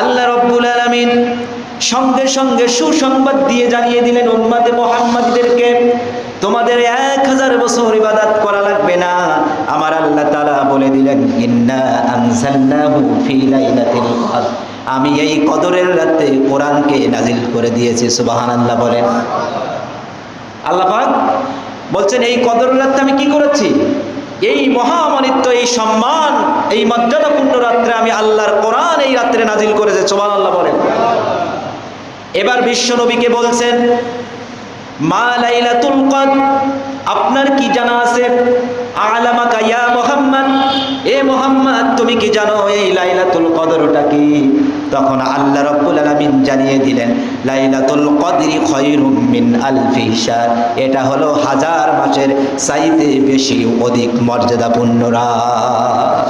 আল্লাহ রব্বুল আলামিন সঙ্গে সঙ্গে সুসংবাদ দিয়ে জানিয়ে দিলেন, উম্মাতে মোহাম্মদদেরকে, তোমাদের এক হাজার বছর ইবাদত করা লাগবে না। আমার আল্লাহ তাআলা বলে দিলেন আমি এই কদরের রাতে কোরআনকে নাজিল করে দিয়েছি বলেন। আল্লাহ পাক বলছেন, এই কদর রাত্রে আমি কি করেছি? এই মহামানিত্য, এই সম্মান, এই মর্যাদাপূর্ণ রাত্রে আমি আল্লাহর কোরআন এই রাত্রে নাজিল করেছে সোমান আল্লাহ বলেন। এবার বিশ্ব নবীকে বলছেন, মা লাইলাতুল কদ আপনার কি জানা আছে? আলামাকা ইয়া মুহাম্মদ, এ মুহাম্মদ, তুমি কি জানো এই লাইলাতুল কদরটা কি? তখন আল্লাহ রাব্বুল আলামিন জানিয়ে দিলেন, লাইলাতুল কদরি খায়রুম মিন আলফি শাহর এটা হলো হাজার মাসের চাইতে বেশি অধিক মর্যাদাপূর্ণ রাত।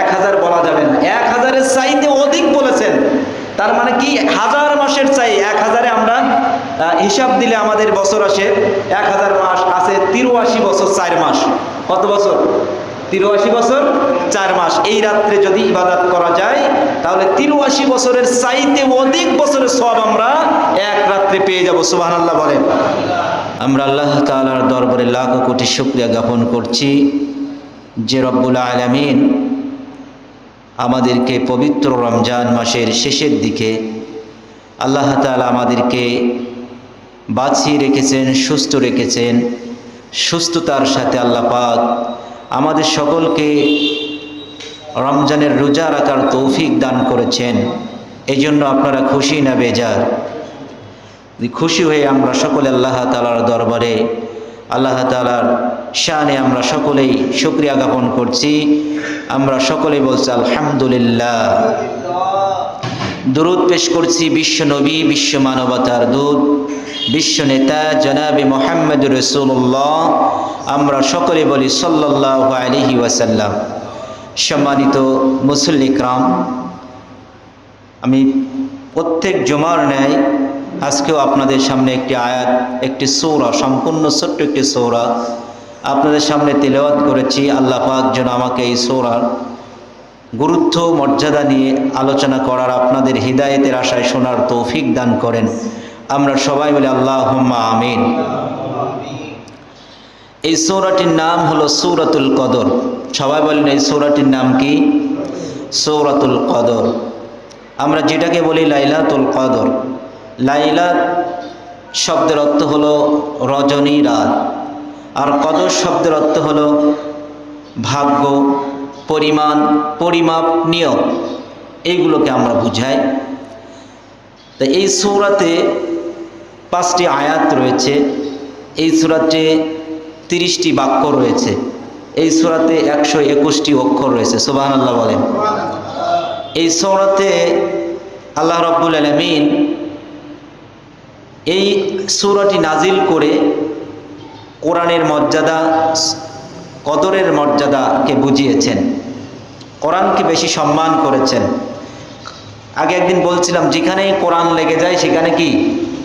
এক হাজার বলা যাবে না, এক হাজারের চাইতে অধিক বলেছেন। তার মানে কি? হাজার মাসের চাই, এক হাজারে আমরা হিসাব দিলে আমাদের বছর আসে এক হাজার মাস, আছে তিরুয়াশি বছর, চার মাস। কত বছর? তিরুয়াশি বছর, চার মাস। এই রাত্রে যদি ইবাদত করা যায়, তাহলে তিরুয়াশি বছরের চাইতে অধিক বছরের সব আমরা এক রাত্রে পেয়ে যাব সুবাহ আল্লাহ বলেন। আমরা আল্লাহ তাআলার দরবারে লাখ কোটি শুক্রিয়া জ্ঞাপন করছি যে রব্বুল আলামিন আমাদেরকে পবিত্র রমজান মাসের শেষের দিকে আল্লাহ তাআলা আমাদেরকে বাঁচিয়ে রেখেছেন, সুস্থ রেখেছেন, সুস্থতার সাথে আল্লাহ পাক আমাদের সকলকে রমজানের রোজা রাখার তৌফিক দান করেছেন। এই জন্য আপনারা খুশি না বেজার? খুশি হয়ে আমরা সকলে আল্লাহ তালার দরবারে, আল্লাহ তালার শানে আমরা সকলেই শুক্রিয়া জ্ঞাপন করছি। আমরা সকলে বলছি আলহামদুলিল্লাহ। দুরুদ পেশ করছি বিশ্ব নবী, বিশ্ব মানবতার দূত বিশ্ব নেতা জনাবি মোহাম্মদ রসুল্লাহ আমরা সকলে বলি সাল্লাহ আলহি ওয়াসাল্লাম। সম্মানিত মুসল্লিকরাম আমি প্রত্যেক জমার ন্যায় আজকেও আপনাদের সামনে একটি আয়াত, একটি সৌরা, সম্পূর্ণ ছোট্ট একটি সৌরা আপনাদের সামনে তেলাওয়াত করেছি। আল্লাহ পাক যেন আমাকে এই সৌরার গুরুত্ব, মর্যাদা নিয়ে আলোচনা করার আপনাদের হৃদায়তের আশায় শোনার তৌফিক দান করেন। আমরা সবাই বলি আল্লাহ আমিন। এই সৌরাটির নাম হলো সৌরাতুল কদর। সবাই বলেন এই সৌরাটির নাম কি? সৌরাতুল কদর। আমরা যেটাকে বলি লাইলাতুল কদর। লাইলা শব্দের অর্থ হলো রজনী রাত। আর কদর শব্দের অর্থ হলো ভাগ্য, পরিমাণ, পরিমাপ নিয়ম এইগুলোকে আমরা বুঝাই। তো এই সৌরাতে পাঁচটি আয়াত রয়েছে। এই সুরাতে তিরিশটি বাক্য রয়েছে। এই সুরাতে একশো একুশটি অক্ষর রয়েছে। সুবাহ আল্লাহ বলেন। এই সৌরাতে আল্লাহ রব্বুল আলমিন এই সূরাটি নাজিল করে কোরআনের মর্যাদা, কদরের মর্যাদাকে বুঝিয়েছেন। কোরআনকে বেশি সম্মান করেছেন। আগে একদিন বলছিলাম, যেখানেই কোরআন লেগে যায় সেখানে কি?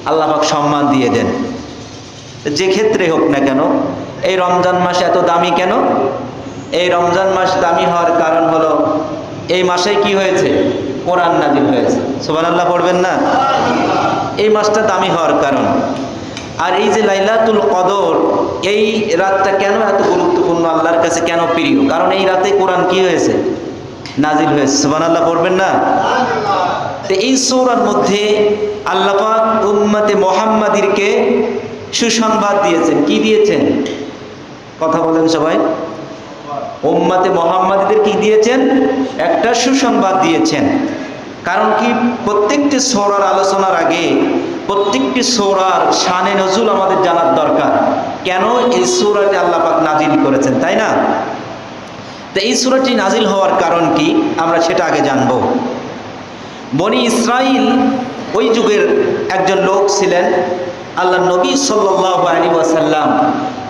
আল্লাহাক সম্মান দিয়ে দেন। যে ক্ষেত্রে হোক না কেন, এই রমজান মাস এত দামি কেন? এই রমজান মাস দামি হওয়ার কারণ হলো, এই মাসে কি হয়েছে? কোরআন নাজিল হয়েছে। সোবান আল্লাহ পড়বেন না? এই মাসটা দামি হওয়ার কারণ। আর এই যে লাইলাতুল কদর, এই রাতটা কেন এত গুরুত্বপূর্ণ আল্লাহর কাছে কেন প্রিয়? কারণ এই রাতে কোরআন কি হয়েছে? নাজিল হয়েছে। সোবান আল্লাহ পড়বেন না? তো এই সৌরার মধ্যে আল্লাপাক উম্মাতে মোহাম্মদিরকে সুসংবাদ দিয়েছেন। কি দিয়েছেন? কথা বলেন সবাই। উম্মাতে মোহাম্মদীদের কি দিয়েছেন? একটা সুসংবাদ দিয়েছেন। কারণ কি? প্রত্যেকটি সৌরার আলোচনার আগে প্রত্যেকটি সৌরার শানে নজুল আমাদের জানার দরকার। কেন এই সৌরাটি আল্লাপাক নাজিল করেছেন, তাই না? তো এই সুরাটি নাজিল হওয়ার কারণ আমরা সেটা আগে জানব। বনি ইসরাইল ওই যুগের একজন লোক ছিলেন। আল্লাহ নবী সাল্লাহ আলী ওয়াসাল্লাম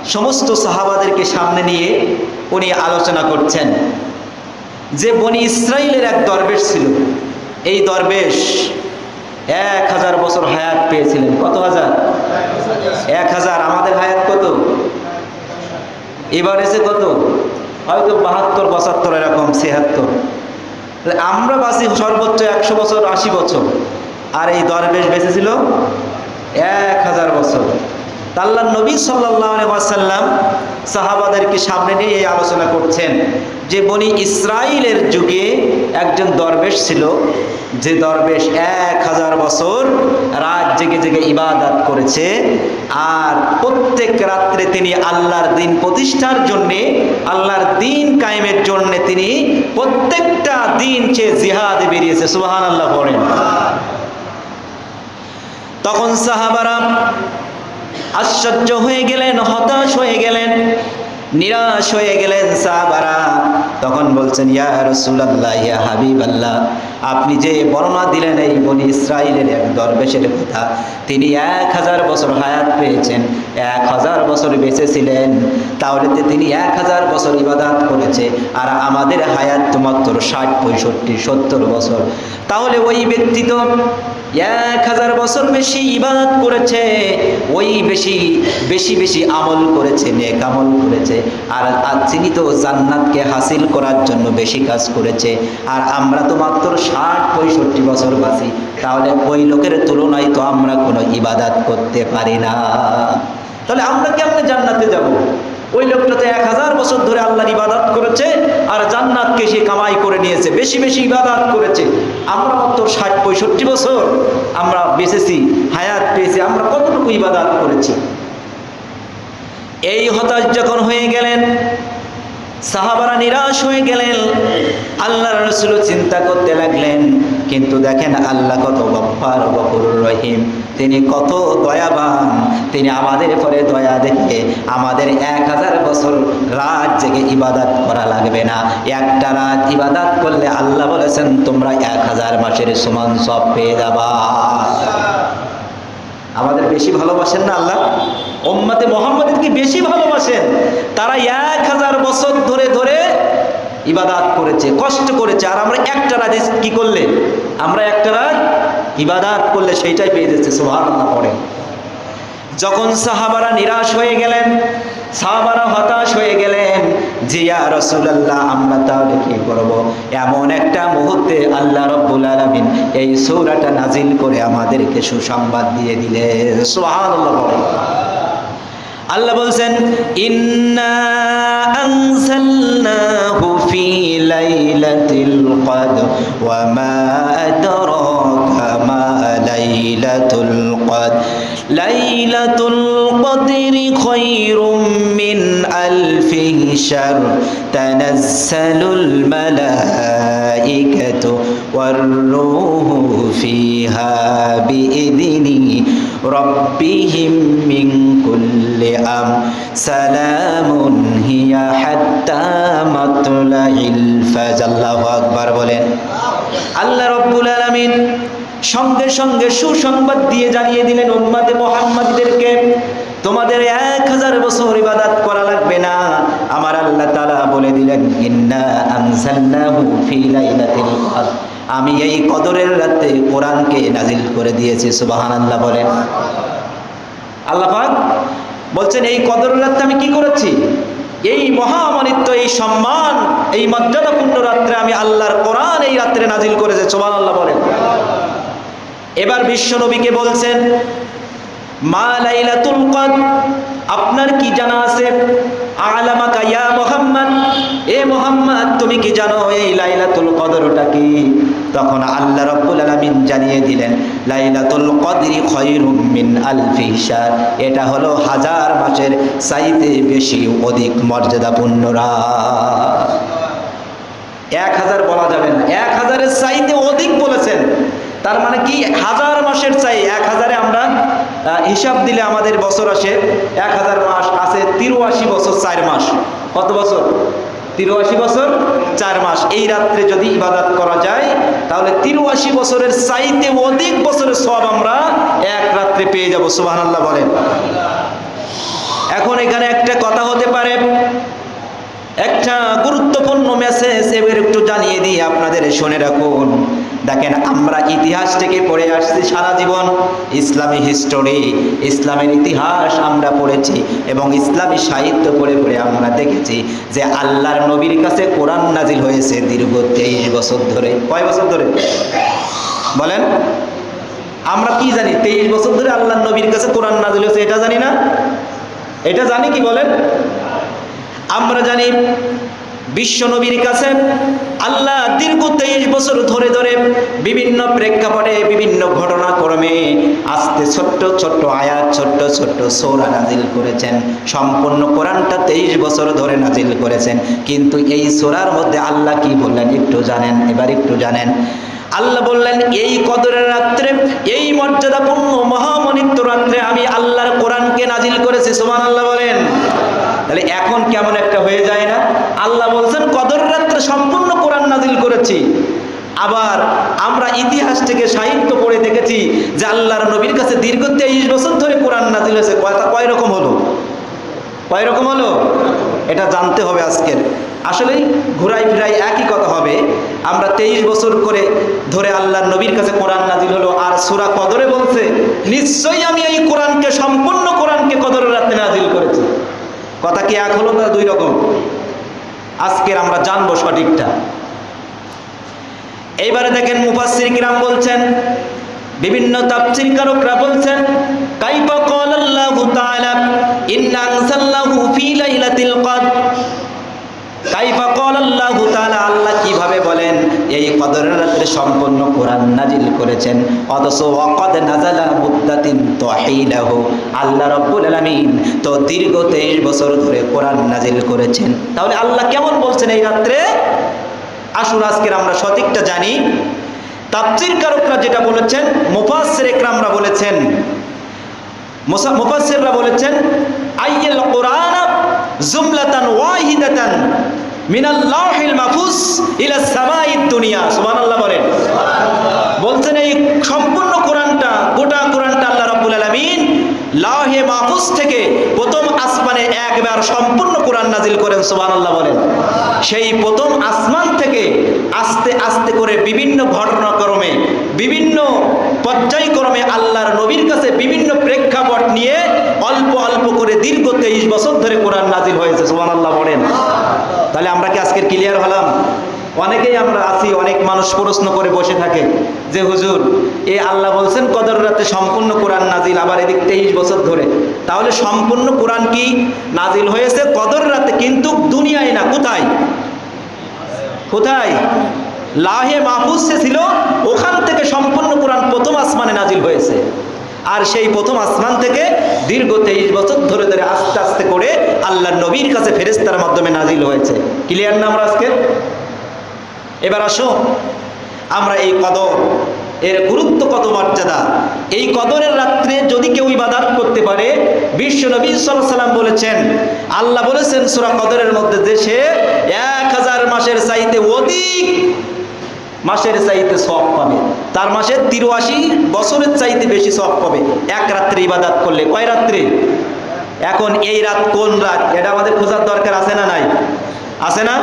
সমস্ত সাহাবাদেরকে সামনে নিয়ে উনি আলোচনা করছেন। যে বনি ইসরাইলের এক দরবেশ ছিল, এই দরবেশ এক হাজার বছর হায়াত পেয়েছিলেন। কত হাজার? এক হাজার। আমাদের হায়াত কত? এবার এসে কত? হয়তো বাহাত্তর, পঁচাত্তর এরকম, ছিয়াত্তর। আমরা বাঁচি সর্বোচ্চ একশো বছর, আশি বছর। আর এই দরবেশ বেঁচেছিল এক হাজার বছর। তা আল্লাহ নবী সাল্লাম সাহাবাদেরকে সামনে নিয়ে এই আলোচনা করছেন যে বনি ইসরায়েলের যুগে একজন দরবেশ ছিল, যে দরবেশ এক হাজার বছর রাত জেগে জেগে ইবাদত করেছে, আর প্রত্যেক রাত্রে তিনি আল্লাহর দিন প্রতিষ্ঠার জন্যে আল্লাহর দিন কায়েমের জন্য তিনি প্রত্যেকটা দিন সে জিহাদে বেরিয়েছে সুবাহান আল্লাহ পড়েন। তখন সাহাবারা আশ্চর্য হয়ে গেলেন, হতাশ হয়ে গেলেন, নিরাশ হয়ে গেলেন সাহাবারা। তখন বলছেন, ইয়া রসুলাল্লাহ, ইয়া হাবিব আল্লাহ আপনি যে বর্ণনা দিলেন এই বনি ইসরায়েলের এক দরবেশের কথা, তিনি এক হাজার বছর হায়াত পেয়েছেন, এক হাজার বছর বেঁচে ছিলেন তাহলে তিনি এক হাজার বছর ইবাদাত করেছে, আর আমাদের হায়াত মাত্র ষাট, পঁয়ষট্টি, সত্তর বছর। তাহলে ওই ব্যক্তি তো এক হাজার বছর বেশি ইবাদত করেছে, ওই বেশি বেশি বেশি আমল করেছে, নেক আমল করেছে, আর তিনি তো জান্নাতকে হাসিল করার জন্য বেশি কাজ করেছে, আর আমরা তো মাত্র ষাট, পঁয়ষট্টি বছর বাঁচি, তাহলে ওই লোকের তুলনায় তো আমরা কোনো ইবাদাত করতে পারি না। তাহলে আমরা কেমনে জান্নাতে যাব? ওই লোকটা তো এক হাজার বছর ধরে আল্লাহর ইবাদত করেছে, আর জান্নাতকে সে কামাই করে নিয়েছে, বেশি বেশি ইবাদত করেছে। আমরা মাত্র ষাট, পঁয়ষট্টি বছর আমরা বেঁচেছি, হায়াত পেয়েছি, আমরা কতটুকু ইবাদত করেছি? এই হতাশ যখন হয়ে গেলেন সাহাবারা নিরাশ হয়ে গেলেন। আল্লাহ রসুল চিন্তা করতে লাগলেন, কিন্তু দেখেন আল্লাহ কত গফার গফুর রহিম। তিনি কত দয়াবান, তিনি আমাদের পরে দয়া দেখে আমাদের এক হাজার বছর রাত জেগে ইবাদাত করা লাগবে না। একটা রাত ইবাদাত করলে আল্লাহ বলেছেন, তোমরা এক হাজার মাসের সমান সব পেয়ে যাবা। আমাদের বেশি ভালোবাসেন না আল্লাহ? ওম্মাতে মোহাম্মদকে বেশি ভালোবাসেন। তারা এক হাজার বছর ধরে ধরে ইবাদাত করেছে, কষ্ট করেছে। আর আমরা একটা রাত কি করলে? আমরা একটা রাত ইবাদাত করলে সেইটাই পেয়ে যাচ্ছে সোহান পড়ে। যখন সাহাবারা নিরাশ হয়ে গেলেন, সাহাবারা হতাশ হয়ে গেলেন জিয়া রাসূলুল্লাহ, আমরা তাহলে কি করব? এমন একটা মুহূর্তে আল্লাহ রব্বুল আলামিন এই সূরাটা নাজিল করে আমাদেরকে সুসংবাদ দিয়ে সুবহানাল্লাহ বলেন। আল্লাহ বলছেন ইন্না আনসালনাহু ফি লাইলাতিল কদর ওয়া মা আদরাকা মা লাইলাতুল কদর লাইলাতুল কদর খায়রুম মিন আলফি শাহর তানাজ্জালুল মালাইকাতু ওয়ার-রূহু ফিহা বিইذنি রাব্বিহিম মিন কুল বলেন আল্লাহ রব্বুল আলামিন সঙ্গে সঙ্গে সুসংবাদ দিয়ে জানিয়ে দিলেন উম্মাদে মোহাম্মদদেরকে, তোমাদের এক হাজার বছর ইবাদাত করা লাগবে না। আমার আল্লাহ তালা বলে দিলেন, ইন্না ফি লাইলাতিল কদর। আমি এই কদরের রাতে কোরআনকে নাজিল করে দিয়েছি, সুবহানাল্লাহ বলেন। আল্লাহ পাক বলছেন, এই কদর রাত্রে আমি কি করেছি? এই মহামানিত্য, এই সম্মান, এই মর্যাদাপূর্ণ রাত্রে আমি আল্লাহর কোরআন এই রাত্রে নাজিল করেছে। সোমান আল্লাহ বলেন। এবার বিশ্ব নবীকে বলছেন মা লাইলাতুল কদর। আপনার কি জানা আছে? আলামাকা ইয়া মুহাম্মদ। এ মুহাম্মদ, তুমি কি জানো এই লাইলাতুল কদরটা কি? তখন আল্লাহ রাব্বুল আলামিন জানিয়ে দিলেন, লাইলাতুল কদরি খায়রুম মিন আলফি শাহর এটা হলো হাজার মাসের চাইতে বেশি অধিক মর্যাদাপূর্ণ রাত। এক হাজার বলা যাবে না। এক হাজারের চাইতে অধিক বলেছেন। তার মানে কি? হাজার মাসের চাই। এক হাজারে আমরা হিসাব দিলে আমাদের বছর আসে এক হাজার মাস, আছে তিরুয়াশি বছর, চার মাস। কত বছর? তিরুয়াশি বছর, চার মাস। এই রাত্রে যদি ইবাদত করা যায়, তাহলে তিরুয়াশি বছরের চাইতে অধিক বছরের সব আমরা এক রাত্রে পেয়ে যাব সুবাহ আল্লাহ বলেন। এখন এখানে একটা কথা হতে পারে। একটা গুরুত্বপূর্ণ মেসেজ এবার একটু জানিয়ে দিই আপনাদের, শুনে রাখুন। দেখেন, আমরা ইতিহাস থেকে পড়ে আসছি সারা জীবন। ইসলামী হিস্টোরি ইসলামের ইতিহাস আমরা পড়েছি এবং ইসলামী সাহিত্য পড়ে পড়ে আমরা দেখেছি যে আল্লাহর নবীর কাছে কোরআন নাজিল হয়েছে দীর্ঘ তেইশ বছর ধরে। কয় বছর ধরে? বলেন। আমরা কি জানি? তেইশ বছর ধরে আল্লাহর নবীর কাছে কোরআন নাজিল হয়েছে, এটা জানি না? এটা জানি কি বলেন? আমরা জানি বিশ্ব নবীর কাছে আল্লাহ দীর্ঘ তেইশ বছর ধরে ধরে বিভিন্ন প্রেক্ষাপটে বিভিন্ন ঘটনাক্রমে আস্তে ছোট্ট ছোট্ট আয়াত, ছোট্ট ছোট্ট সোরা নাজিল করেছেন। সম্পূর্ণ কোরআনটা তেইশ বছর ধরে নাজিল করেছেন। কিন্তু এই সোরার মধ্যে আল্লাহ কি বললেন একটু জানেন? এবার একটু জানেন। আল্লাহ বললেন, এই কদরের রাত্রে, এই মর্যাদাপূর্ণ মহামণিত্ব রাত্রে আমি আল্লাহর কোরআনকে নাজিল করেছি। সুমান আল্লাহ বলেন। তাহলে এখন কেমন একটা হয়ে যায় না? আল্লাহ বলছেন, কদর রাত্রে সম্পূর্ণ কোরআন নাজিল করেছি। আবার আমরা ইতিহাস থেকে সাহিত্য পড়ে দেখেছি যে আল্লাহর নবীর কাছে দীর্ঘ তেইশ বছর ধরে কোরআন নাজিল হয়েছে। কয়টা কয় রকম হলো? কয় রকম হলো? এটা জানতে হবে আজকের। আসলেই ঘুরাই ফিরাই একই কথা হবে। আমরা তেইশ বছর করে ধরে আল্লাহর নবীর কাছে কোরআন নাজিল হলো, আর সুরা কদরে বলছে, নিশ্চয়ই আমি এই কোরআনকে সম্পূর্ণ কোরআনকে কদরের রাতে নাজিল করেছি। কথা কি এক হলো না দুই রকম? আজকের আমরা জানব সঠিকটা। এইবারে দেখেন মুফাসসির কিরাম বলছেন, বিভিন্ন তাফসীর কারকরা বলছেন, কাইফা ক্বালা আল্লাহু তাআলা, ইন্না আনজালনাহু ফি লাইলাতিল কদর। কাইফা ক্বালা আল্লাহু তাআলা আল্লাহ কীভাবে বলেন? এই কদরের রাত্রে সম্পূর্ণ কোরআন নাজিল করেছেন। অথচ ওয়াকাদ নাজালা মুদ্দাতিন তাহিলাহু। আল্লাহ রাব্বুল আলামিন তো দীর্ঘ 23 বছর ধরে কোরআন নাজিল করেছেন। তাহলে আল্লাহ কেমন বলছেন এই রাত্রে? আসুন আজকের আমরা সঠিকটা জানি। তাফসীর কারকরা যেটা বলেছেন, মুফাসসির একরামরা বলেছেন মুফাসসিররা বলেছেন, আইয়াল কোরআন জুমলাতান ওয়াহিদাতান। মিনাল লাহিল মাহফুজ ইলা সামাইদ দুনিয়া। সুবহানাল্লাহ বলেন। বলছেন এই সম্পূর্ণ কোরআনটা, গোটা কোরআনটা আল্লাহ রাব্বুল আলামিন লাহে মাহফুজ থেকে প্রথম আসমানে একবার সম্পূর্ণ কোরআন নাজিল করেন, সুবহানাল্লাহ বলেন। সেই প্রথম আসমান থেকে আস্তে আস্তে করে বিভিন্ন ঘটনাক্রমে, বিভিন্ন পর্যায়ক্রমে আল্লাহর নবীর কাছে বিভিন্ন প্রেক্ষাপট নিয়ে অল্প অল্প করে দীর্ঘ তেইশ বছর ধরে কোরআন নাজিল হয়েছে, সুবহানাল্লাহ বলেন। তাহলে আমরা কি আজকের ক্লিয়ার হলাম? অনেকেই আমরা আছি, অনেক মানুষ প্রশ্ন করে বসে থাকে যে, হুজুর, এ আল্লাহ বলছেন কদর রাতে সম্পূর্ণ কোরআন নাজিল, আবার এদিক তেইশ বছর ধরে। তাহলে সম্পূর্ণ কোরআন কি নাজিল হয়েছে কদর রাতে, কিন্তু দুনিয়ায় না, কোথায়? কোথায়? লাহে মাহফুজ ছিল, ওখান থেকে সম্পূর্ণ কোরআন প্রথম আসমানে নাজিল হয়েছে। আর সেই প্রথম আসমান থেকে দীর্ঘ তেইশ বছর ধরে ধরে আস্তে আস্তে করে আল্লাহ নবীর কাছে ফেরেস্তার মাধ্যমে নাজিল হয়েছে। ক্লিয়ার না আমরা আজকে? এবার আসো। আমরা এই কদর, এর গুরুত্ব কত মর্যাদা? এই কদরের রাত্রে যদি কেউ ইবাদাত করতে পারে, বিশ্ব নবী সাল্লাম বলেছেন, আল্লাহ বলেছেন সূরা কদরের মধ্যে যে সে এক হাজার মাসের চাইতে অধিক মাসের চাইতে সব পাবে। তার মাসে তিরুয়াশি বছরের চাইতে বেশি সব পাবে। এক রাত্রে ইবাদাত করলে কয় রাত্রে? এখন এই রাত কোন রাত? এটা আমাদের খোঁজার দরকার আছে না নাই? আছে না?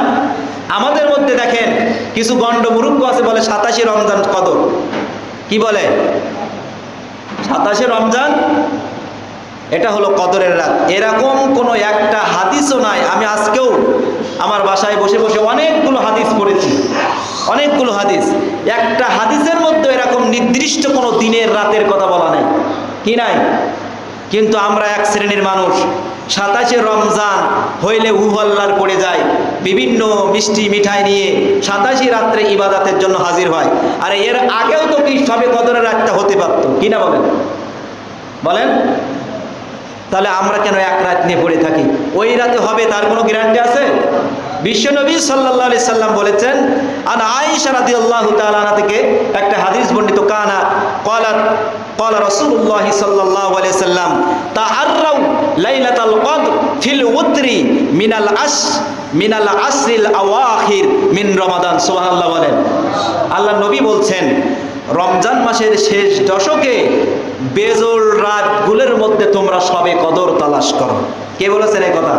আমাদের মধ্যে দেখেন, কিছু গণ্ড মুরুক্ষ আছে বলে সাতাশে রমজান কদর। কি বলে? সাতাশে রমজান? এটা হলো কদরের রাত। এরকম কোনো একটা হাদিসও নাই। আমি আজকেও আমার বাসায় বসে বসে অনেকগুলো হাদিস পড়েছি। অনেকগুলো হাদিস। একটা হাদিসের মধ্যে এরকম নির্দিষ্ট কোনো দিনের রাতের কথা বলা নেই। কি নাই? কিন্তু আমরা এক শ্রেণির মানুষ, সাতাশে রমজান হইলে উহল্লার পড়ে যায় বিভিন্ন মিষ্টি মিঠাই নিয়ে সাতাশি রাত্রে ইবাদাতের জন্য হাজির হয়। আর এর আগেও তো কি সবে কদরের রাতটা হতে পারত। কি না বলেন? বলেন? তাহলে আমরা কেন এক রাত নিয়ে পড়ে থাকি? ওই রাতে হবে, তার কোনো গ্যারান্টি আছে? বিশ্বনবী সাল্লাহ আলি সাল্লাম বলেছেন, আন আয়েশা তাআলা আনহা থেকে একটা হাদিস বর্ণিত, কানা ক্বালাত, ক্বালা রাসূলুল্লাহি সাল্লাল্লাহু আলাইহি সাল্লাম, তাহাররাউ লাইলাতাল কদর ফিল উতরি মিনাল আশ, মিনাল আসরিল আওয়াখির মিন রমাদান। সুবহানাল্লাহ বলেন। আল্লাহ নবী বলছেন রমজান মাসের শেষ দশকে বেজোর রাতগুলোর মধ্যে তোমরা সবে কদর তালাশ করো। কে বলেছেন এই কথা?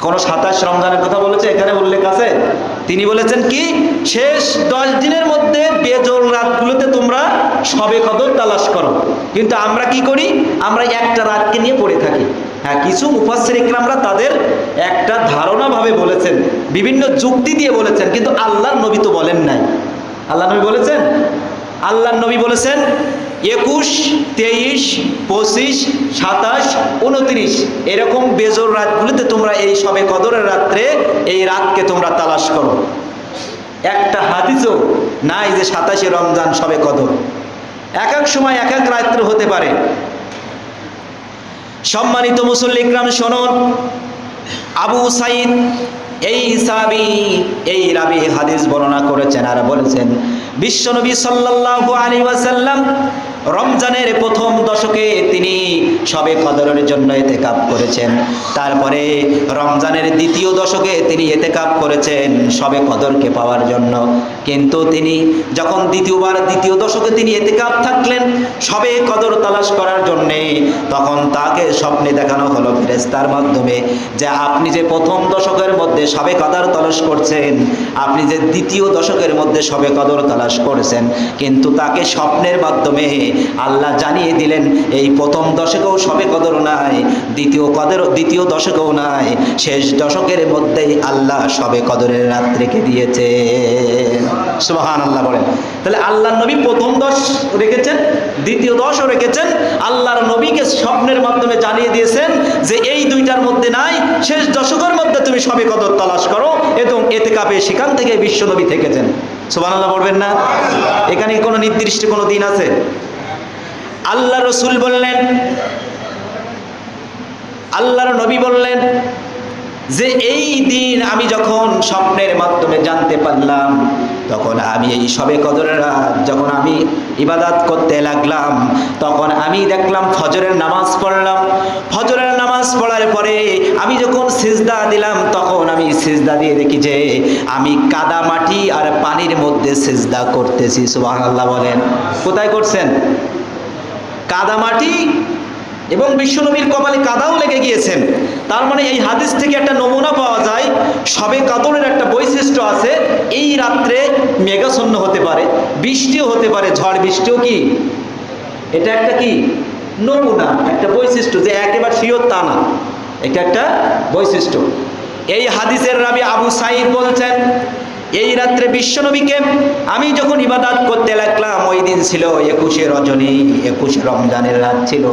কোন সাতাশ রমজানের কথা বলেছে? এখানে উল্লেখ আছে। তিনি বলেছেন কি? শেষ দশ দিনের মধ্যে বেজোর রাতগুলোতে তোমরা সবে কদর তালাশ করো। কিন্তু আমরা কি করি? আমরা একটা রাতকে নিয়ে পড়ে থাকি। হ্যাঁ কিছু মুফাসসির ইকরামরা তাদের একটা ধারণা ভাবে বলেছেন। বিভিন্ন যুক্তি দিয়ে বলেছেন, কিন্তু আল্লাহর নবী তো বলেন নাই। আল্লাহ নবী বলেছেন? আল্লাহর নবী বলেছেন, একুশ, তেইশ, পঁচিশ, সাতাশ, উনত্রিশ। এরকম বেজোর রাতগুলিতে তোমরা এই সবে কদরের রাত্রে এই রাতকে তোমরা তালাশ করো। একটা হাদিসও নাই যে সাতাশে রমজান সবে কদর। এক এক সময় এক এক রাত্রে হতে পারে। সম্মানিত মুসল্লিকরাম শোনুন আবু সাইদ এই সাবি এই রাবি হাদিস বর্ণনা করেছেন আর বলেছেন বিশ্বনবী সাল্লাল্লাহু আলাইহি ওয়াসাল্লাম রমজানের প্রথম দশকে তিনি সবে কদরের জন্য এতে কাপ করেছেন। তারপরে রমজানের দ্বিতীয় দশকে তিনি এতে কাপ করেছেন সবে কদরকে পাওয়ার জন্য। কিন্তু তিনি যখন দ্বিতীয়বার দ্বিতীয় দশকে তিনি এতেকাপ থাকলেন সবে কদর তালাশ করার জন্যে, তখন তাকে স্বপ্নে দেখানো হলো ফেরেস্তার মাধ্যমে যে আপনি যে প্রথম দশকের মধ্যে সবে কদর তালাশ করছেন, আপনি যে দ্বিতীয় দশকের মধ্যে সবে কদর তালাশ করেছেন, কিন্তু তাকে স্বপ্নের মাধ্যমে আল্লাহ জানিয়ে দিলেন, এই প্রথম দশকেও সবে কদর নাই, দ্বিতীয় কদর, দ্বিতীয় দশকেও নাই, শেষ দশকের মধ্যেই আল্লাহ সবে কদরের রাত্রিকে দিয়েছে। সুবহান আল্লাহ বলেন। তাহলে আল্লাহর নবী প্রথম দশ রেখেছেন, দ্বিতীয় দশও রেখেছেন, আল্লাহর নবীকে স্বপ্নের মাধ্যমে জানিয়ে দিয়েছেন যে এই দুইটার মধ্যে নাই, শেষ দশকের মধ্যে তুমি সবে কদর তালাশ করো এবং এতে কাপে সেখান থেকে বিশ্বনবী থেকেছেন। আল্লাহ বলবেন না? এখানে কোনো নির্দিষ্ট কোনো দিন আছে? আল্লাহ রসুল বললেন, আল্লাহর নবী বললেন যে এই দিন আমি যখন স্বপ্নের মাধ্যমে জানতে পারলাম, তখন আমি এই সবে কদরের রাত, যখন আমি ইবাদাত করতে লাগলাম, তখন আমি দেখলাম ফজরের নামাজ পড়লাম। ফজরের নামাজ পড়ার পরে আমি যখন সিজদা দিলাম, তখন আমি সিজদা দিয়ে দেখি যে আমি কাদা মাটি আর পানির মধ্যে সিজদা করতেছি, সুবহানাল্লাহ বলেন। কোথায় করছেন? কাদামাটি এবং বিশ্বনবীর কপালে কাদাও লেগে গিয়েছেন। তার মানে এই হাদিস থেকে একটা নমুনা পাওয়া যায়, সবে কাদরের একটা বৈশিষ্ট্য আছে, এই রাত্রে মেঘাচ্ছন্ন হতে পারে, বৃষ্টিও হতে পারে, ঝড় বৃষ্টিও কি? এটা একটা কি? নমুনা, একটা বৈশিষ্ট্য যে একেবারে শিওর তা না। এটা একটা বৈশিষ্ট্য। এই হাদিসের রাবি আবু সাইদ বলছেন এই রাত্রে বিশ্বনবীকে আমি যখন ইবাদাত করতে লাগলাম, ওই দিন ছিল একুশে রজনী, একুশে রমজানের রাত ছিল।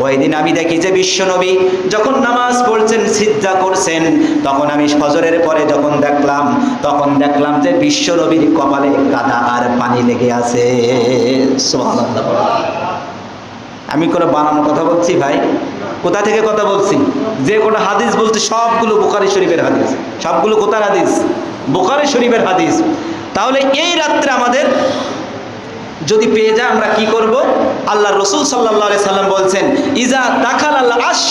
ওই দিন আমি দেখি যে বিশ্বনবী যখন নামাজ পড়ছেন সিদ্ধা করছেন, তখন আমি ফজরের পরে যখন দেখলাম, তখন দেখলাম যে বিশ্বনবীর কপালে কাদা আর পানি লেগে আছে। আমি কোনো বানানো কথা বলছি ভাই? কোথা থেকে কথা বলছি? যে কোনো হাদিস বলছি সবগুলো বোকারি শরীফের হাদিস। সবগুলো কোথার হাদিস? বোকারি শরীফের হাদিস। তাহলে এই রাত্রে আমাদের যদি পেয়ে যায়, আমরা কি করব? আল্লাহ রসুল সাল্লাহ সাল্লাম বলছেন ইজা দাখাল আল্লাহ আশ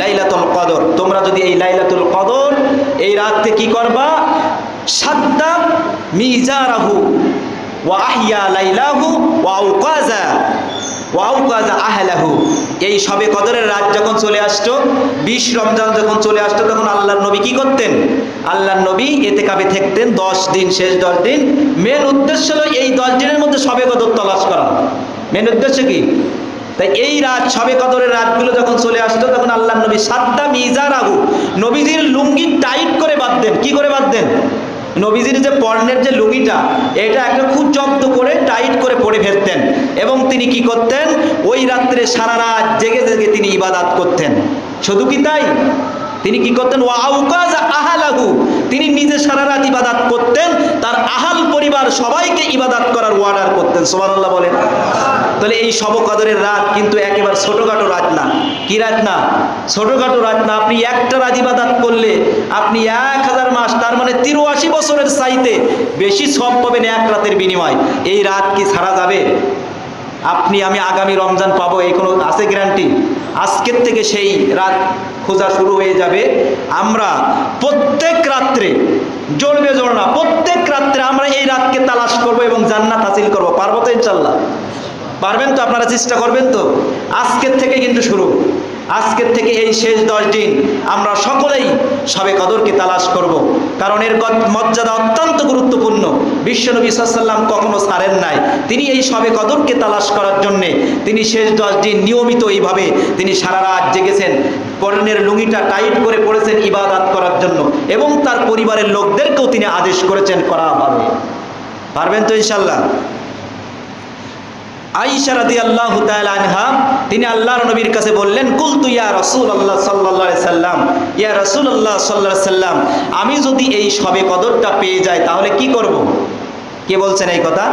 লাইলাতুল কদর। তোমরা যদি এই লাইলাতুল কদর এই রাতকে কি করবা? সাদ্দা মিজারাহু ওয়া আহিয়া লাইলাহু ওয়া আউকাজা এই সবে কদরের রাত যখন চলে আসতো, বিশ রমজান যখন চলে আসতো, তখন আল্লাহর নবী কি করতেন? আল্লাহর নবী এতে কাবে থাকতেন দশ দিন, শেষ দশ দিন। মেন উদ্দেশ্য হলো এই দশ দিনের মধ্যে সবে কদর তলাশ করা। মেন উদ্দেশ্য কি? তাই এই রাত, সবে কদরের রাতগুলো যখন চলে আসতো, তখন আল্লাহ নবী সাদ্দা মিজারাহু, নবীজির লুঙ্গি টাইট করে বাঁধতেন। কি করে বাঁধতেন? নবীজির যে পর্ণের যে লুঙ্গিটা, এটা একটা খুব জব্দ করে টাইট করে পরে ফেলতেন এবং তিনি কি করতেন? ওই রাত্রে সারা রাত জেগে জেগে তিনি ইবাদাত করতেন। শুধু কি তাই? তিনি কি করতেন? ও আউকাজ আহালাহু। তিনি নিজে সারা রাত ইবাদাত করতেন, তার আহাল পরিবার সবাইকে ইবাদাত করার ওয়ার্ডার করতেন। সোমানুল্লাহ বলেন। তাহলে এই শব কদরের রাত কিন্তু একেবারে ছোটোখাটো রাত না। কি রাত না? ছোটোখাটো রাত না। আপনি একটা রাত ইবাদাত করলে আপনি এক হাজার মাস, তার মানে তিরুয়াশি বছরের চাইতে বেশি সব পাবেন এক রাতের বিনিময়। এই রাত কি ছাড়া যাবে? আপনি, আমি আগামী রমজান পাবো, এই কোনো আছে গ্যারান্টি আজকের থেকে সেই রাত খোঁজা শুরু হয়ে যাবে। আমরা প্রত্যেক রাত্রে জ্বলবে জ্বল না, প্রত্যেক রাত্রে আমরা এই রাতকে তালাশ করব এবং জান্নাত হাসিল করব। পারব তো ইনশাল্লাহ? পারবেন তো আপনারা চেষ্টা করবেন তো? আজকের থেকে কিন্তু শুরু। আজকের থেকে এই শেষ দশ দিন আমরা সকলেই সবে কদরকে তালাশ করব। কারণ এর মর্যাদা অত্যন্ত গুরুত্বপূর্ণ। বিশ্বনবী সাল্লাম কখনো ছাড়েন নাই। তিনি এই সবে কদরকে তালাশ করার জন্যে তিনি শেষ দশ দিন নিয়মিত এইভাবে তিনি সারা রাত জেগেছেন। পরনের লুঙ্গিটা টাইট করে পড়েছেন ইবাদাত করার জন্য এবং তার পরিবারের লোকদেরকেও তিনি আদেশ করেছেন করা হবে। পারবেন তো ইনশাল্লাহ আইসা রাদি আল্লাহ আনহা, তিনি আল্লাহর নবীর কাছে বললেন কুল তু ইয়া রসুল আল্লাহ সাল্লাহ সাল্লাম। ইয়া রসুল আল্লাহ সাল্লাহ সাল্লাম, আমি যদি এই সবে কদরটা পেয়ে যাই, তাহলে কি করব? কে বলছেন এই কথা?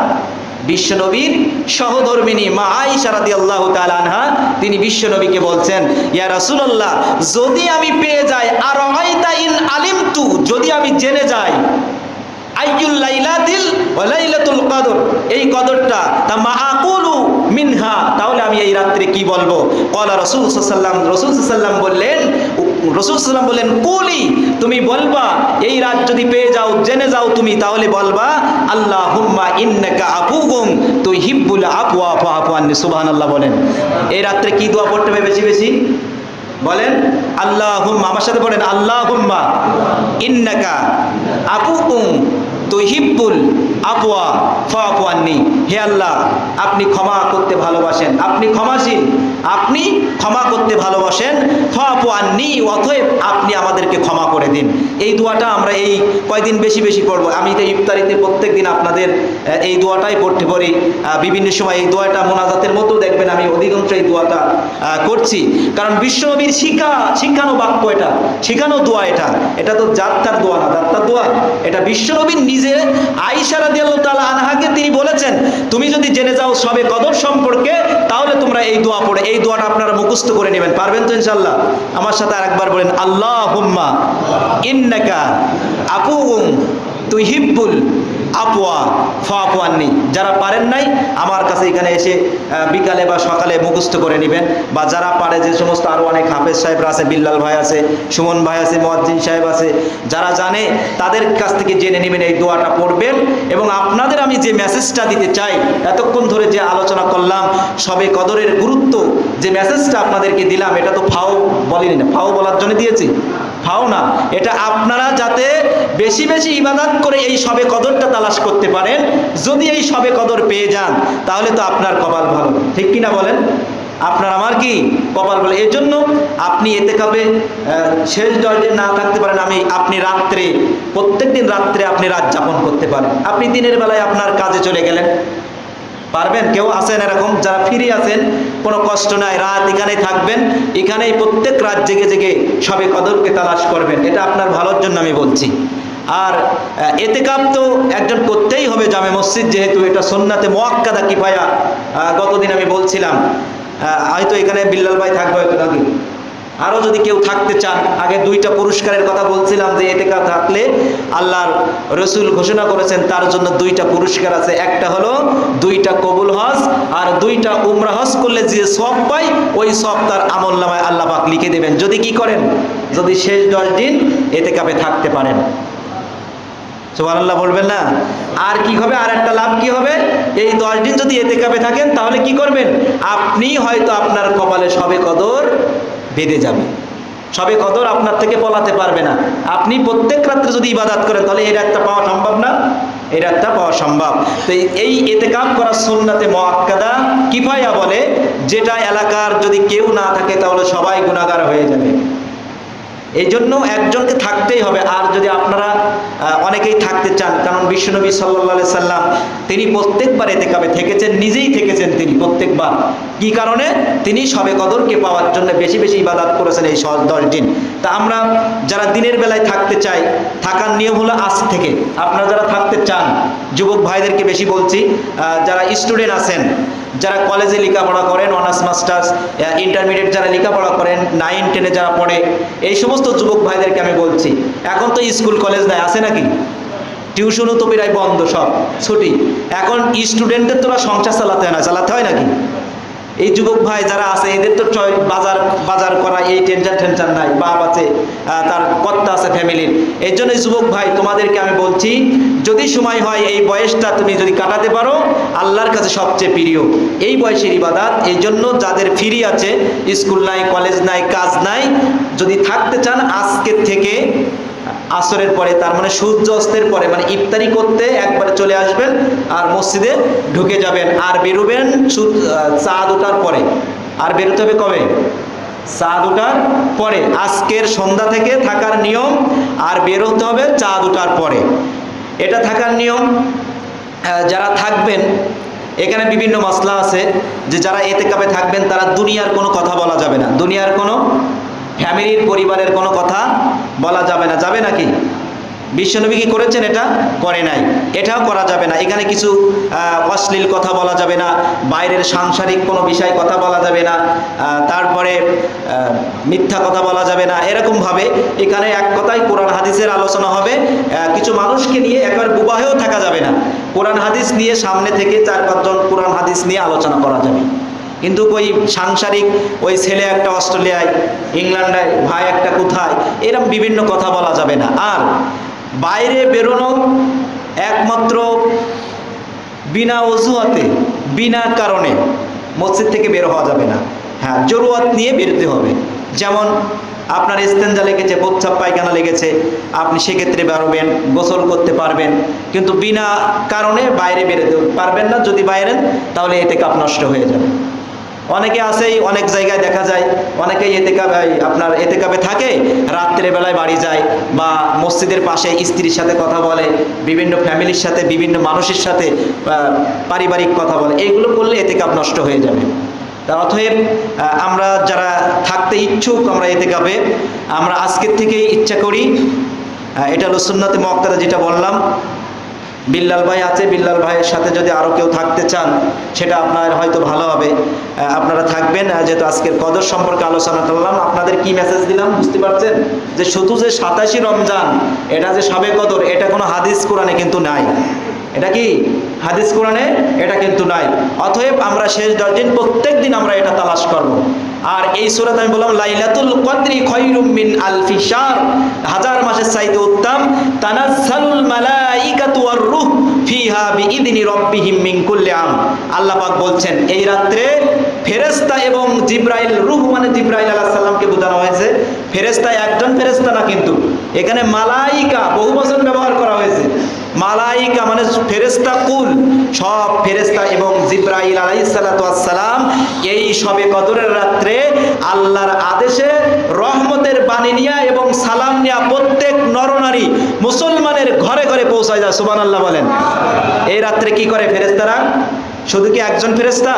বিশ্বনবীর সহধর্মিনী মা আইসা রাদি আল্লাহ আনহা, তিনি বিশ্বনবীকে বলছেন, ইয়া রাসূলুল্লাহ, যদি আমি পেয়ে যাই আর ইন আলিমতু, যদি আমি জেনে যাই আইয়ুল লাইলাতিল ওয়া কদর। এই কদরটা, তা মাআকুলু মিনহা। তাহলে আমি এই রাত্রে কি বলব? ক্বালা রাসূল সাল্লাল্লাহু রাসূল সাল্লাল্লাহু বললেন, রাসূল সাল্লাল্লাহু বললেন, কুলি, তুমি বলবা, এই রাত যদি পেয়ে যাও, জেনে যাও তুমি, তাহলে বলবা, আল্লাহুম্মা ইন্নাকা আফুগুম তুহিব্বুল আফওয়া ফাআফু আননি, সুবহানাল্লাহ বলেন। এই রাত্রে কি দোয়া পড়তে হবে বেশি বেশি? বলেন, আল্লাহুম্মা আমার সাথে বলেন, আল্লাহুম্মা ইন্নাকা আফুকুম তুহিব্বুল আপওয়া ফাফু আননি। হে আল্লাহ আপনি ক্ষমা করতে ভালোবাসেন। আপনি ক্ষমাশীল। আপনি ক্ষমা করতে ভালোবাসেন। ফাফু আননি, অতএব আপনি আমাদেরকে ক্ষমা করে দিন। এই দোয়াটা আমরা এই কয়দিন বেশি বেশি পড়ব। আমি তো ইফতারিতে প্রত্যেক দিন আপনাদের এই দোয়াটাই পড়তে পারি। বিভিন্ন সময় এই দোয়াটা মোনাজাতের মতো দেখবেন আমি অধিকাংশ এই দোয়াটা করছি। কারণ বিশ্বনবীর শিক্ষা শিক্ষানো বাক্য এটা। শিখানো দোয়া এটা। এটা তো যাত্রার দোয়া না, যাত্রার দোয়া। এটা বিশ্বনবীর নিজে আইসা রাদিয়াল্লাহু তাআলা আনহাকে তিনি বলেছেন, তুমি যদি জেনে যাও সবে কদর সম্পর্কে, তাহলে তোমরা এই দোয়া পড়ে। এই দোয়াটা আপনারা মুখস্থ করে নেবেন। পারবেন তো ইনশাল্লাহ আমার সাথে আর একবার বলেন আল্লাহ হুম্মা ইন্নাকা আকুম তুহিব্বুল ফাফু আননি যারা পারেন নাই, আমার কাছে এখানে এসে বিকালে বা সকালে মুখস্থ করে নেবেন। বা যারা পারে, যে সমস্ত আরও অনেক হাফেজ সাহেবরা আছে, বিল্লাল ভাই আছে, সুমন ভাই আছে, মোয়াজ্জিন সাহেব আছে, যারা জানে, তাদের কাছ থেকে জেনে নেবেন, এই দোয়াটা পড়বেন। এবং আপনাদের আমি যে মেসেজটা দিতে চাই, এতক্ষণ ধরে যে আলোচনা করলাম, সবে কদরের গুরুত্ব যে মেসেজটা আপনাদেরকে দিলাম, এটা তো ফাও বলিনি না, ফাও বলার জন্য দিয়েছি। ফাও না। এটা আপনারা যাতে বেশি বেশি ইবাদত করে এই সবে কদরটা তালাশ করতে পারেন, যদি এই সবে কদর পেয়ে যান, তাহলে তো আপনার কপাল ভালো। ঠিক কিনা বলেন? আপনার আমার কি কপাল বলে এই জন্য আপনি এতে কাপে শেষ দরজে না থাকতে পারেন, আমি আপনি রাত্রে, প্রত্যেকদিন রাত্রে আপনি রাত যাপন করতে পারেন। আপনি দিনের বেলায় আপনার কাজে চলে গেলেন। পারবেন? কেউ আছেন এরকম? যারা ফিরে আছেন কোনো কষ্ট নাই রাত এখানেই থাকবেন এখানেই প্রত্যেক রাত জেগে জেগে সবে কদরকে তালাশ করবেন। এটা আপনার ভালোর জন্য আমি বলছি। আর আহ, এতেকাপ তো একজন করতেই হবে জামে মসজিদ যেহেতু এটা সন্নাতে মোয়াক্কাদা আহ, গতদিন আমি বলছিলাম। হয়তো এখানে বিল্লাল ভাই থাকবে হয়তো আরও যদি কেউ থাকতে চান, আগে দুইটা পুরস্কারের কথা বলছিলাম যে এতেকা থাকলে আল্লাহর রসুল ঘোষণা করেছেন, তার জন্য দুইটা পুরস্কার আছে। একটা হলো দুইটা কবুল হজ আর দুইটা উমরা হজ করলে যে সব পাই ওই সব তার আমল নামায় আল্লাহ পাক লিখে দেবেন। যদি কি করেন? যদি শেষ দশ দিন এতে কাপে থাকতে পারেন। সুবহানাল্লাহ বলবেন না? আর কি হবে? আর একটা লাভ কি হবে? এই দশ দিন যদি এতে কাপে থাকেন, তাহলে কি করবেন? আপনি হয়তো আপনার কপালে সবে কদর বেঁধে যাবে। সবে কদর আপনার থেকে পলাতে পারবে না। আপনি প্রত্যেক রাত্রে যদি ইবাদাত করেন, তাহলে এই রাতটা পাওয়া সম্ভব না? এই রাতটা পাওয়া সম্ভব। তো এই- এতেকাম করা সুন্নাতে মোয়াক্কাদা কিফায়া বলে, যেটা এলাকার যদি কেউ না থাকে, তাহলে সবাই গুণাগার হয়ে যাবে। এই জন্য একজনকে থাকতেই হবে। আর যদি আপনারা অনেকেই থাকতে চান, কারণ বিশ্বনবী সাল্লা সাল্লাম তিনি প্রত্যেকবার এতে কাবে থেকেছেন, নিজেই থেকেছেন তিনি প্রত্যেকবার। কি কারণে? তিনি সবে কদরকে পাওয়ার জন্য বেশি বেশি ইবাদাত করেছেন এই সহজ দশ দিন। তা আমরা যারা দিনের বেলায় থাকতে চাই, থাকার নিয়ম হলো আজ থেকে। আপনারা যারা থাকতে চান, যুবক ভাইদেরকে বেশি বলছি যারা স্টুডেন্ট আছেন যারা কলেজে লেখাপড়া করেন অনার্স মাস্টার্স ইন্টারমিডিয়েট যারা লেখাপড়া করেন নাইন টেনে যারা পড়ে, এই সমস্ত যুবক ভাইদেরকে আমি বলছি, এখন তো স্কুল কলেজ নাই, আছে নাকি? টিউশনও তো প্রায় বন্ধ সব, ছুটি। এখন স্টুডেন্টদের তোরা সংসার চালাতে হয় না, চালাতে হয় নাকি? এই যুবক ভাই যারা আছে, এদের তো বাজার বাজার করা এই টেনশন টেনশন নাই, বাপ আছে তার কর্তা আছে ফ্যামিলির এই জন্য যুবক ভাই, তোমাদেরকে আমি বলছি, যদি সময় হয়, এই বয়সটা তুমি যদি কাটাতে পারো, আল্লাহর কাছে সবচেয়ে প্রিয়। এই বয়সের ইবাদাত, এই জন্য যাদের ফ্রি আছে, স্কুল নাই কলেজ নাই, কাজ নাই, যদি থাকতে চান, আজকের থেকে আসরের পরে, তার মানে সূর্য অস্তের পরে মানে ইফতারি করতে একবারে চলে আসবেন আর মসজিদে ঢুকে যাবেন। আর বেরোবেন চাঁদ ওঠার পরে। আর বেরোতে হবে কবে? চাঁদ ওঠার পরে। আজকের সন্ধ্যা থেকে থাকার নিয়ম, আর বেরোতে হবে চাঁদ ওঠার পরে। এটা থাকার নিয়ম যারা থাকবেন, এখানে বিভিন্ন মশলা আছে যে যারা এতে কাপে থাকবেন, তারা দুনিয়ার কোনো কথা বলা যাবে না। দুনিয়ার কোনো ফ্যামিলির পরিবারের কোনো কথা বলা যাবে না। যাবে নাকি? বিশ্বনবী কি করেছেন এটা? করে নাই। এটাও করা যাবে না। এখানে কিছু অশ্লীল কথা বলা যাবে না। বাইরের সাংসারিক কোনো বিষয় কথা বলা যাবে না। তারপরে মিথ্যা কথা বলা যাবে না। এরকমভাবে এখানে এক কথায় কোরআন হাদিসের আলোচনা হবে। কিছু মানুষকে নিয়ে একবার বুবাহেও থাকা যাবে না। কোরআন হাদিস নিয়ে সামনে থেকে চার পাঁচজন কোরআন হাদিস নিয়ে আলোচনা করা যাবে। কিন্তু ওই সাংসারিক ওই ছেলে একটা অস্ট্রেলিয়ায় ইংল্যান্ডে ভাই একটা কোথায় এরকম বিভিন্ন কথা বলা যাবে না। আর বাইরে বেরোনো একমাত্র বিনা অজুহাতে, বিনা কারণে মসজিদ থেকে বের হওয়া যাবে না। হ্যাঁ জরুয়াত নিয়ে বেরোতে হবে। যেমন আপনার ইস্তেঞ্জা লেগেছে প্রচ্ছাপ পায়খানা লেগেছে, আপনি সেক্ষেত্রে বেরোবেন, গোসল করতে পারবেন। কিন্তু বিনা কারণে বাইরে বেরোতে পারবেন না। যদি বাইরেন, তাহলে এতে কাপ নষ্ট হয়ে যাবে। অনেকে আছেই, অনেক জায়গায় দেখা যায়, অনেকেই এতে কাবে আপনার এতে কাবে থাকে রাত্রে বেলায় বাড়ি যায় বা মসজিদের পাশে স্ত্রীর সাথে কথা বলে, বিভিন্ন ফ্যামিলির সাথে, বিভিন্ন মানুষের সাথে পারিবারিক কথা বলে, এগুলো করলে এতে কাপ নষ্ট হয়ে যাবে। অতএব আমরা যারা থাকতে ইচ্ছুক, আমরা এতে কাবে আমরা আজকের থেকেই ইচ্ছা করি এটা হলো মক্কাদা যেটা বললাম বিল্লাল ভাই আছে, বিল্লাল ভাইয়ের সাথে যদি আরও কেউ থাকতে চান, সেটা আপনার হয়তো ভালো হবে। আপনারা থাকবেন যেহেতু আজকের কদর সম্পর্কে আলোচনা করলাম, আপনাদের কি মেসেজ দিলাম বুঝতে পারছেন? যে শুধু যে সাতাশি রমজান, এটা যে সবে কদর, এটা কোনো হাদিস কোরআনে কিন্তু নাই। এটা কি? হাদিস কোরআনে এটা কিন্তু নাই। অতএব আমরা শেষ দশ দিন প্রত্যেক দিন আমরা এটা তালাশ করব। আর এই সুরাত আমি বললাম, লাইলাতুল কদরি খৈরুম মিন আলফিশার হাজার মাসের চাইতে উত্তম ওয়ার রূহ ফিহা বিইদনি রব্বিহিম মিন কুল্লি আম। আল্লাহ পাক বলছেন, এই রাত্রে ফেরেশতা এবং জিব্রাইল, রূহ মানে জিব্রাইল আলাইহিস সালামকে বোঝানো হয়েছে। ফেরেশতা একজন ফেরেশতা না কিন্তু। এখানে মালাইকা বহু বচন ব্যবহার করা হয়েছে। মালাইকা মানে ফেরেস্তা কুল। সব ফেরেস্তা এবং জিব্রাইল আলাইসালাম এই সবে কদরের রাত্রে আল্লাহর আদেশে রহমতের বাণী নিয়া এবং সালাম নিয়া প্রত্যেক নরনারী মুসলমানের ঘরে ঘরে পৌঁছায় যায় সুবান আল্লাহ বলেন। এই রাত্রে কি করে ফেরেস্তারা শুধু কি একজন ফেরেস্তা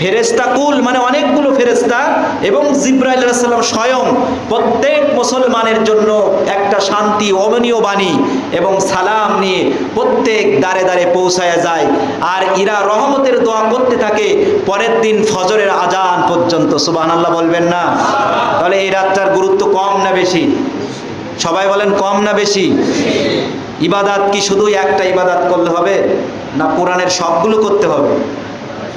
ফেরেস্তা কুল মানে অনেকগুলো ফেরেস্তা এবং জিব্রাইল সাল্লাম স্বয়ং প্রত্যেক মুসলমানের জন্য একটা শান্তি, অমনীয় বাণী এবং সালাম নিয়ে প্রত্যেক দাঁড়ে দাঁড়ে পৌঁছায় যায়। আর ইরা রহমতের দোয়া করতে থাকে, পরের দিন ফজরের আজান পর্যন্ত। সুবাহ আল্লাহ বলবেন না? তাহলে এই রাতটার গুরুত্ব কম না বেশি? সবাই বলেন কম না বেশি? ইবাদাত কি শুধু একটা ইবাদাত করলে হবে, না কোরআনের সবগুলো করতে হবে?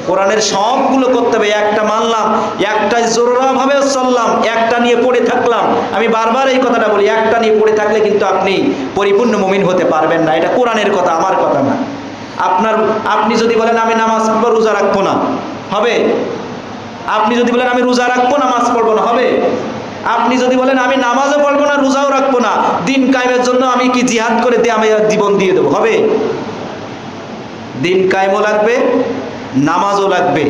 কোরআনের সবগুলো করতে হবে, একটা মানলাম, একটাই জোরাভাবে চললাম, একটা নিয়ে পড়ে থাকলাম। আমি বারবার এই কথাটা বলি, একটা নিয়ে পড়ে থাকলে কিন্তু আপনি পরিপূর্ণ মুমিন হতে পারবেন না। এটা কোরআনের কথা, আমার কথা না। আপনার, আপনি যদি বলেন, আমি নামাজ পড়ব, রোজা রাখব না। হবে? আপনি যদি বলেন, আমি রোজা রাখব, নামাজ পড়ব না। হবে? আপনি যদি বলেন, আমি নামাজও পড়ব না, রোজাও রাখব না। দিন কায়েমের জন্য আমি কি জিহাদ করে দিয়ে আমি জীবন দিয়ে দেবো? হবে? দিন কায়েমও লাগবে নামাজও লাগবে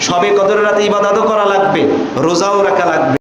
সবে কদর রাতে ইবাদাতও করা লাগবে রোজাও রাখা লাগবে।